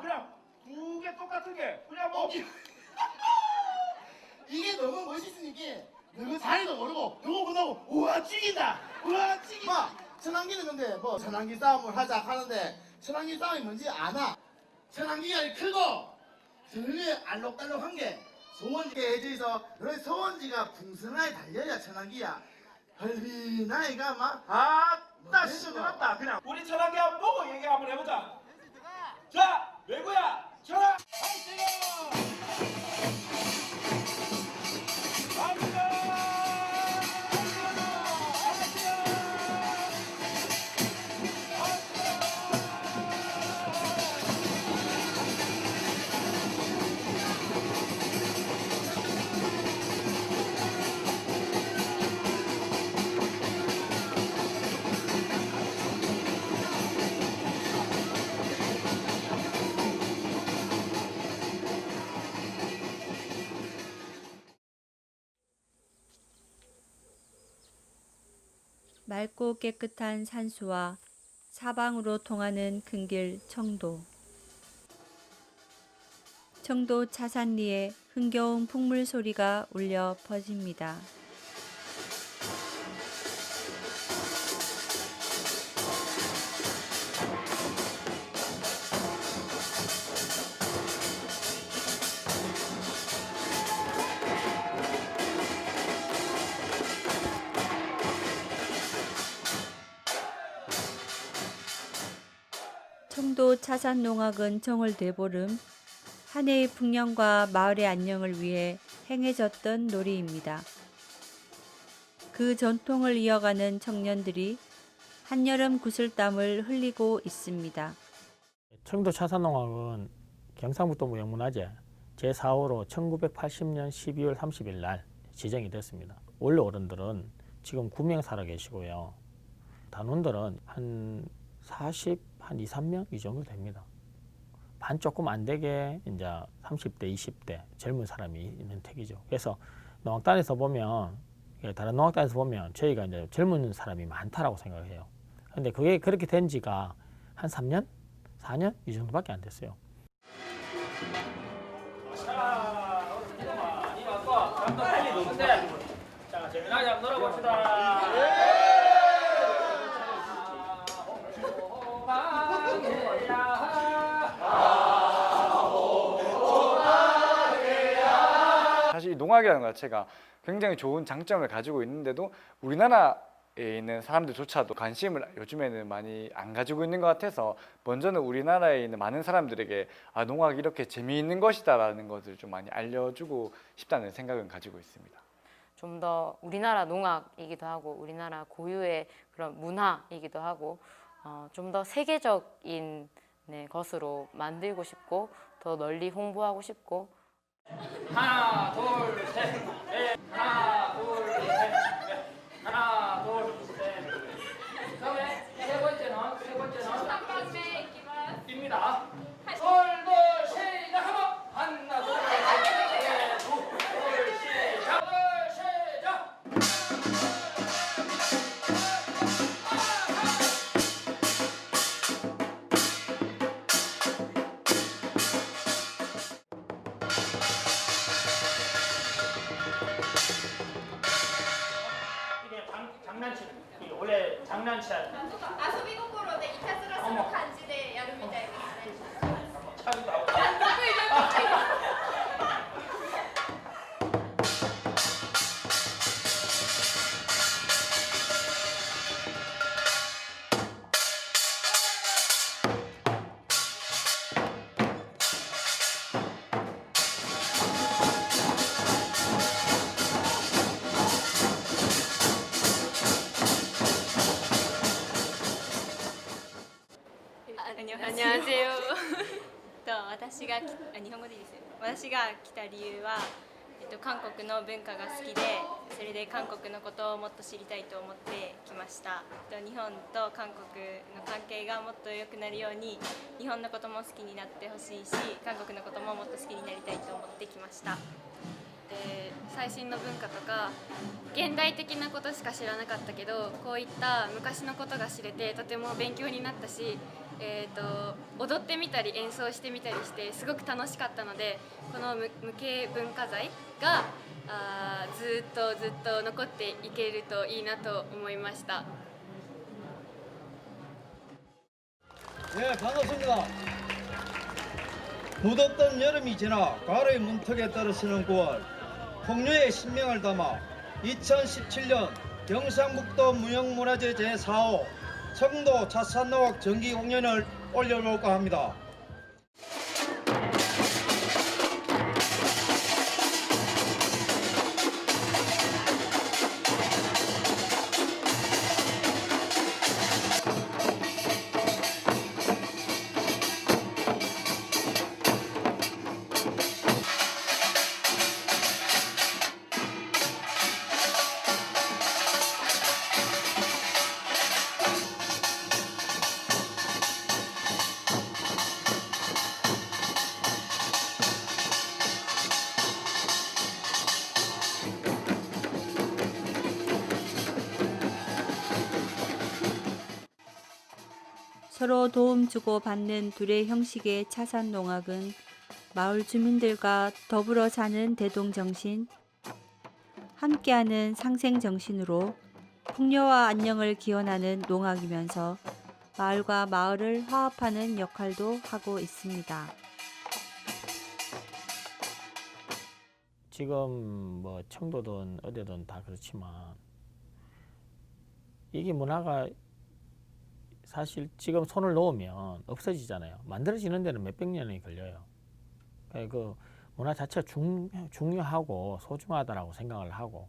야 그냥 두 개 똑같은 게 그냥 뭐 이게 너무 멋있으니까 너무 자리도 모르고 누구 보다고 우와 죽인다. 우와 죽인다. 천안기는 근데 뭐 천안기 싸움을 하자 하는데 천안기 싸움이 뭔지 아나? 천안기가 크고 저게 알록달록한 게 소원지가 해져서 그래 소원지가 풍성하게 달려야 천안기야. 헐비 나이가 막 아따 시원하다. 그냥 우리 천하기 한번 보고 얘기 한번 해보자 자 맑고 깨끗한 산수와 사방으로 통하는 큰길 청도. 청도 차산리에 흥겨운 풍물 소리가 울려 퍼집니다. 청도 차산 농악은 정월 대보름 한 해의 풍년과 마을의 안녕을 위해 행해졌던 놀이입니다. 그 전통을 이어가는 청년들이 한여름 구슬땀을 흘리고 있습니다. 청도 차산농학은 경상북도 무형문화재 제4호로 1980년 12월 30일 날 지정이 됐습니다. 원래 어른들은 지금 9명 살아 계시고요. 단원들은 한 40, 한 2, 3명 이 정도 됩니다. 반 조금 안 되게 이제 30대, 20대 젊은 사람이 있는 택이죠. 그래서 농악단에서 보면 예, 다른 농악단에서 보면 저희가 이제 젊은 사람이 많다라고 생각해요. 근데 그게 그렇게 된 지가 한 3년, 4년 이 정도밖에 안 됐어요. 자 재미나게 한번 놀아봅시다 사실 이 농악이라는 것 자체가 굉장히 좋은 장점을 가지고 있는데도 우리나라 에 있는 사람들조차도 관심을 요즘에는 많이 안 가지고 있는 것 같아서 먼저는 우리나라에 있는 많은 사람들에게 아 농악이 이렇게 재미있는 것이다라는 것을 좀 많이 알려주고 싶다는 생각은 가지고 있습니다. 좀 더 우리나라 농악이기도 하고 우리나라 고유의 그런 문화이기도 하고 어, 좀 더 세계적인 네, 것으로 만들고 싶고 더 널리 홍보하고 싶고 하나 둘 셋 장난샷. 아 소비 공부 があ日本語でいいですよ。私が来た理由は、えっと韓国の文化が好きで、それで韓国のことをもっと知りたいと思って来ました。と日本と韓国の関係がもっと良くなるように、日本のことも好きになってほしいし、韓国のことももっと好きになりたいと思って来ました。で最新の文化とか現代的なことしか知らなかったけどこういった昔のことが知れてとても勉強になったし、えー、と踊 踊ってみたり演奏してみたりしてすごく楽しかったのでこの無無形文化財があーずっとずっと残っていけるといいなと思いました。 네, 반갑습니다. 무덥던 여름이 지나 가을의 문턱에 떨어지는 9월 풍류의 신명을 담아 2017년 경상북도 무형문화재 제4호 청도 차산노악 정기 공연을 올려볼까 합니다. 서로 도움 주고 받는 둘의 형식의 차산 농악은 마을 주민들과 더불어 사는 대동 정신, 함께하는 상생 정신으로 풍요와 안녕을 기원하는 농악이면서 마을과 마을을 화합하는 역할도 하고 있습니다. 지금 뭐 청도든 어디든 다 그렇지만 이게 문화가 사실 지금 손을 놓으면 없어지잖아요. 만들어지는 데는 몇백 년이 걸려요. 그러니까 그 문화 자체가 중, 중요하고 소중하다라고 생각을 하고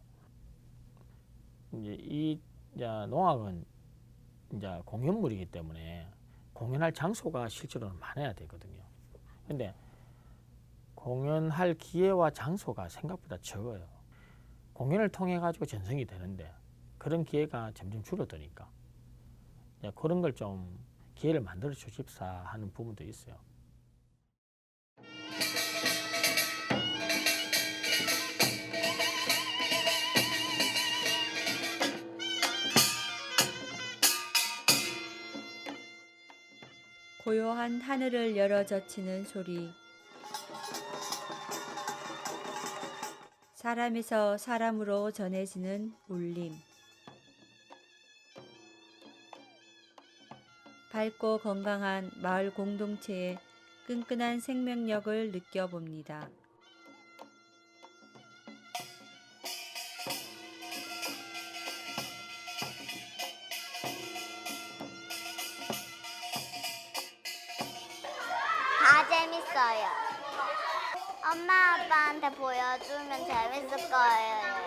이제 이 이제 농악은 이제 공연물이기 때문에 공연할 장소가 실제로는 많아야 되거든요. 근데 공연할 기회와 장소가 생각보다 적어요. 공연을 통해 가지고 전승이 되는데 그런 기회가 점점 줄어드니까 그런 걸 좀 기회를 만들어 주십사 하는 부분도 있어요. 고요한 하늘을 열어 젖히는 소리. 사람에서 사람으로 전해지는 울림. 밝고 건강한 마을 공동체의 끈끈한 생명력을 느껴봅니다. 다 재밌어요. 엄마 아빠한테 보여주면 재밌을 거예요.